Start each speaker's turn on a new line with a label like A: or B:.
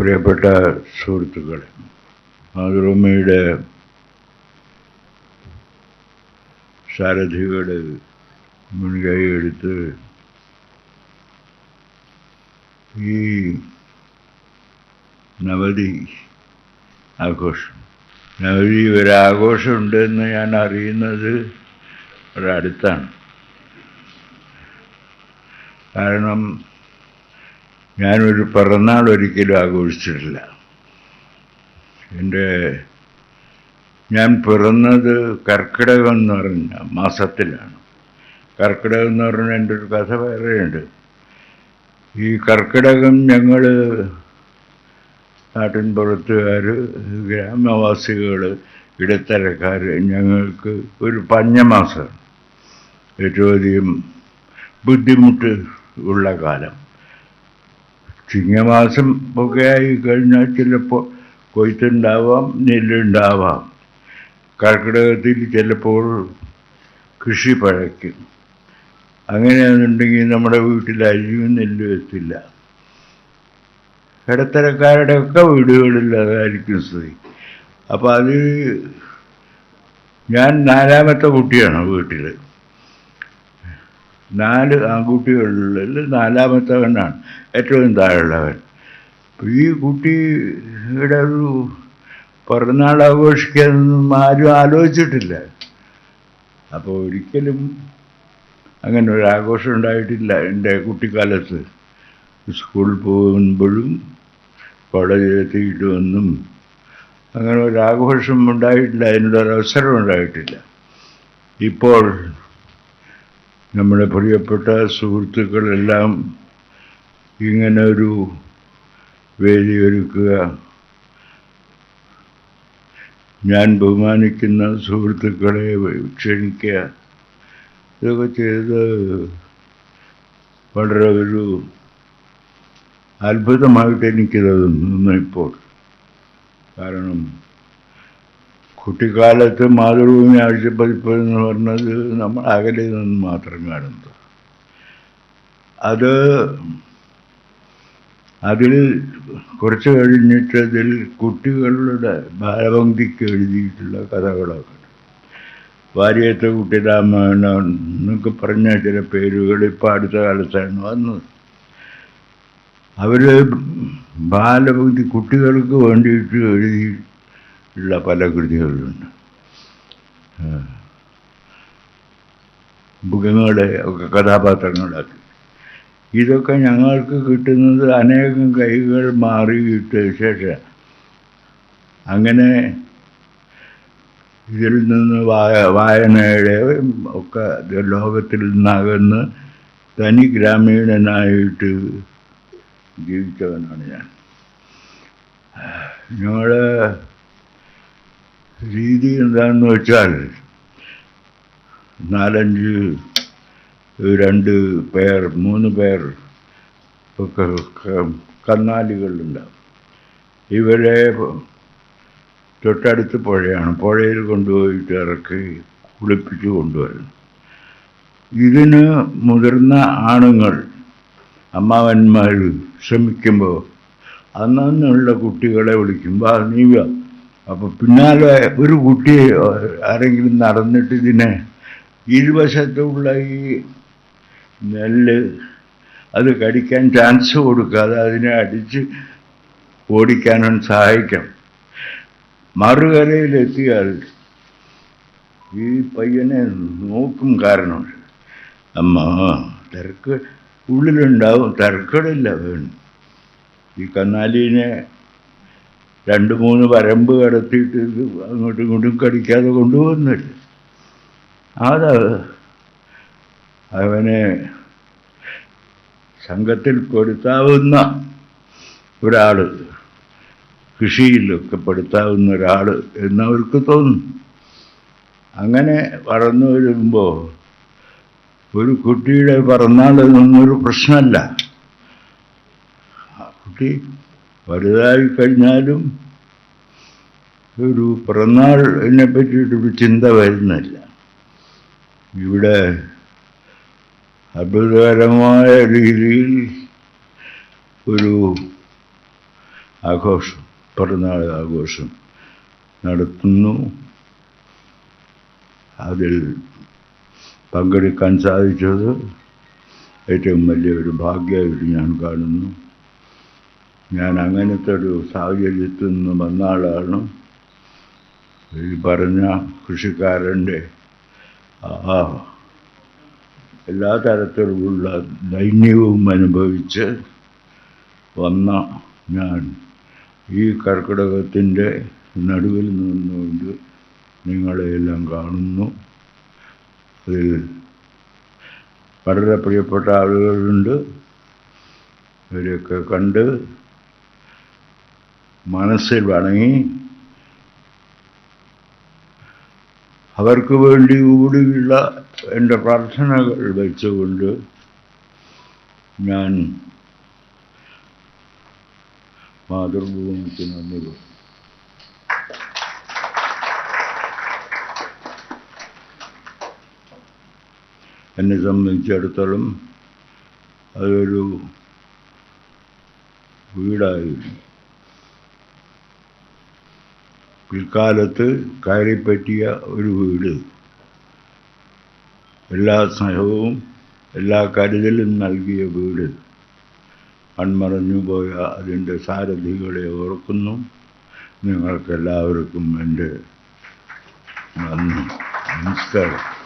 A: പ്രിയപ്പെട്ട സുഹൃത്തുക്കളെ മാതൃഭൂമിയുടെ സാരഥികൾ മുൻകൈ എടുത്ത് ഈ നവതി ആഘോഷം. നവതി ഒരു ആഘോഷമുണ്ടെന്ന് ഞാൻ അറിയുന്നത് ഒരടുത്താണ്. കാരണം ഞാനൊരു പിറന്നാൾ ഒരിക്കലും ആഘോഷിച്ചിട്ടില്ല. എന്റെ ഞാൻ പിറന്നത് കർക്കിടകം എന്ന് പറഞ്ഞ മാസത്തിലാണ്. കർക്കിടകം എന്ന് പറഞ്ഞ എന്റെ ഒരു കഥ വേറെയുണ്ട്. ഈ കർക്കിടകം ഞങ്ങൾ നാട്ടിൻപുറത്തുകാർ ഗ്രാമവാസികൾ ഇടത്തരക്കാർ ഞങ്ങൾക്ക് ഒരു പഞ്ഞമാസമാണ്. ഏറ്റവും അധികം ബുദ്ധിമുട്ട് ഉള്ള കാലം. ചിങ്ങമാസം ഒക്കെ ആയി കഴിഞ്ഞാൽ ചിലപ്പോൾ കൊയ്ത്തുണ്ടാവാം നെല്ലുണ്ടാവാം. കർക്കിടകത്തിൽ ചിലപ്പോൾ കൃഷി പഴയ്ക്കും. അങ്ങനെയാണെന്നുണ്ടെങ്കിൽ നമ്മുടെ വീട്ടിൽ അരിയും നെല്ലും എത്തില്ല. ഇടത്തരക്കാരുടെ ഒക്കെ വീടുകളിൽ അതായിരിക്കും സ്ഥിതി. അപ്പോൾ അത് ഞാൻ നാലാമത്തെ കുട്ടിയാണ് വീട്ടിൽ. നാല് ആൺകുട്ടികളിൽ നാലാമത്തവനാണ് ഏറ്റവും താഴെയുള്ളവൻ. ഈ കുട്ടിയുടെ ഒരു പിറന്നാൾ ആഘോഷിക്കാനൊന്നും ആരും ആലോചിച്ചിട്ടില്ല. അപ്പോൾ ഒരിക്കലും അങ്ങനെ ഒരു ആഘോഷം ഉണ്ടായിട്ടില്ല എന്റെ കുട്ടിക്കാലത്ത്. സ്കൂളിൽ പോകുമ്പോഴും കോളേജിലെത്തിയിട്ട് വന്നും അങ്ങനെ ഒരു ആഘോഷം ഉണ്ടായിട്ടില്ല അതിനുള്ളൊരവസരം ഉണ്ടായിട്ടില്ല. ഇപ്പോൾ നമ്മുടെ പ്രിയപ്പെട്ട സുഹൃത്തുക്കളെല്ലാം ഇങ്ങനെ ഒരു വേദി ഒരുക്കുക. ഞാൻ ബഹുമാനിക്കുന്ന സുഹൃത്തുക്കളെ ക്ഷണിക്കുക. ഇതൊക്കെ ചെയ്ത് വളരെ ഒരു അത്ഭുതമായിട്ട് എനിക്കിതൊന്നും ഇപ്പോൾ. കാരണം കുട്ടിക്കാലത്ത് മാതൃഭൂമി ആഴ്ചപ്പതിപ്പ് എന്ന് പറഞ്ഞത് നമ്മൾ അകലെ നിന്ന് മാത്രം കാണുന്നത് അത് അതിൽ കുറച്ച് കഴിഞ്ഞിട്ട് അതിൽ കുട്ടികളുടെ ബാലഭംഗിക്ക് എഴുതിയിട്ടുള്ള കഥകളൊക്കെ. വാര്യത്തെ കുട്ടി രാമായണൻ എന്നൊക്കെ പറഞ്ഞ ചില പേരുകൾ ഇപ്പോൾ അടുത്ത കാലത്താണ് വന്നത് അവർ ബാലഭക്തി കുട്ടികൾക്ക് വേണ്ടിയിട്ട് എഴുതിയിട്ടുള്ള പല കൃതികളുണ്ട് മൃഗങ്ങളെ ഒക്കെ കഥാപാത്രങ്ങളാക്കി. ഇതൊക്കെ ഞങ്ങൾക്ക് കിട്ടുന്നത് അനേകം കൈകൾ മാറിയിട്ട് ശേഷം. അങ്ങനെ ഇതിൽ നിന്ന് വായ വായനയുടെ ഒക്കെ ലോകത്തിൽ നിന്നകന്ന് തനി ഗ്രാമീണനായിട്ട് ജീവിച്ചവനാണ് ഞാൻ. ഞങ്ങളുടെ രീതി എന്താണെന്ന് വെച്ചാൽ നാലഞ്ച് രണ്ട് പേർ മൂന്ന് പേർ ഒക്കെ കന്നാലികളുണ്ടാവും. ഇവരെ തൊട്ടടുത്ത് പുഴയാണ്. പുഴയിൽ കൊണ്ടുപോയിട്ട് ഇറക്കി കുളിപ്പിച്ച് കൊണ്ടുവരുന്നു. ഇതിന് മുതിർന്ന ആണുങ്ങൾ അമ്മാവന്മാർ ശ്രമിക്കുമ്പോൾ അന്നുള്ള കുട്ടികളെ വിളിക്കുമ്പോൾ "ആ, നീ അപ്പോൾ പിന്നാലെ ഒരു കുട്ടി ആരെങ്കിലും നടന്നിട്ട് ഇതിനെ ഇരുവശത്തുള്ള ഈ നെല്ല് അത് കടിക്കാൻ ചാൻസ് കൊടുക്കാതെ അതിനെ അടിച്ച് ഓടിക്കാനും സഹായിക്കണം മറുകരയിലെത്തിയാൽ ഈ പയ്യനെ നോക്കും കാരണം അമ്മ തിരക്ക് ഉള്ളിലുണ്ടാവും തിരക്കടില്ല വേണം ഈ കന്നാലീനെ രണ്ട് മൂന്ന് വരമ്പ് കടത്തിയിട്ട് അങ്ങോട്ടും ഇങ്ങോട്ടും കടിക്കാതെ കൊണ്ടുപോകുന്നില്ല. അത് അവനെ സംഘത്തിൽ പെടുത്താവുന്ന ഒരാൾ കൃഷിയിലൊക്കെ പെടുത്താവുന്ന ഒരാൾ എന്നവർക്ക് തോന്നും അങ്ങനെ വളർന്നു വരുമ്പോൾ ഒരു കുട്ടിയുടെ പിറന്നാൾ എന്നൊരു പ്രശ്നമല്ല. കുട്ടി വലുതായി കഴിഞ്ഞാലും ഒരു പിറന്നാളിനെ പറ്റിയിട്ടൊരു ചിന്ത വരുന്നില്ല. ഇവിടെ അത്ഭുതകരമായ രീതിയിൽ ഒരു ആഘോഷം പിറന്നാൾ ആഘോഷം നടത്തുന്നു. അതിൽ പങ്കെടുക്കാൻ സാധിച്ചത് ഏറ്റവും വലിയൊരു ഭാഗ്യമായിട്ട് ഞാൻ കാണുന്നു. ഞാൻ അങ്ങനത്തെ ഒരു സാഹചര്യത്തിൽ നിന്ന് വന്ന ആളാണ്. ഈ പറഞ്ഞ കൃഷിക്കാരന്റെ ആ എല്ലാ തരത്തിലുമുള്ള ദൈന്യവും അനുഭവിച്ച് വന്ന ഞാൻ ഈ കർക്കിടകത്തിന്റെ നടുവിൽ നിന്നുകൊണ്ട് നിങ്ങളെയെല്ലാം കാണുന്നു. അതിൽ വളരെ പ്രിയപ്പെട്ട ആളുകളുണ്ട്. അവരെയൊക്കെ കണ്ട് മനസ്സിൽ വണങ്ങി അവർക്ക് വേണ്ടി കൂടിയുള്ള എന്റെ പ്രാർത്ഥനകൾ വെച്ചുകൊണ്ട് ഞാൻ മാതൃഭൂമിക്ക് നന്ദി എന്നെ സംബന്ധിച്ചിടത്തോളം അതൊരു വീടായിരുന്നു. പിൽക്കാലത്ത് കയറിപ്പറ്റിയ ഒരു വീട്. എല്ലാ സ്നേഹവും എല്ലാ കരുതലും നൽകിയ വീട്. കൺമറഞ്ഞു പോയ അതിന്റെ സാരഥികളെ ഓർക്കുന്നു. നിങ്ങൾക്കെല്ലാവർക്കും എന്റെ നന്ദി. നമസ്കാരം.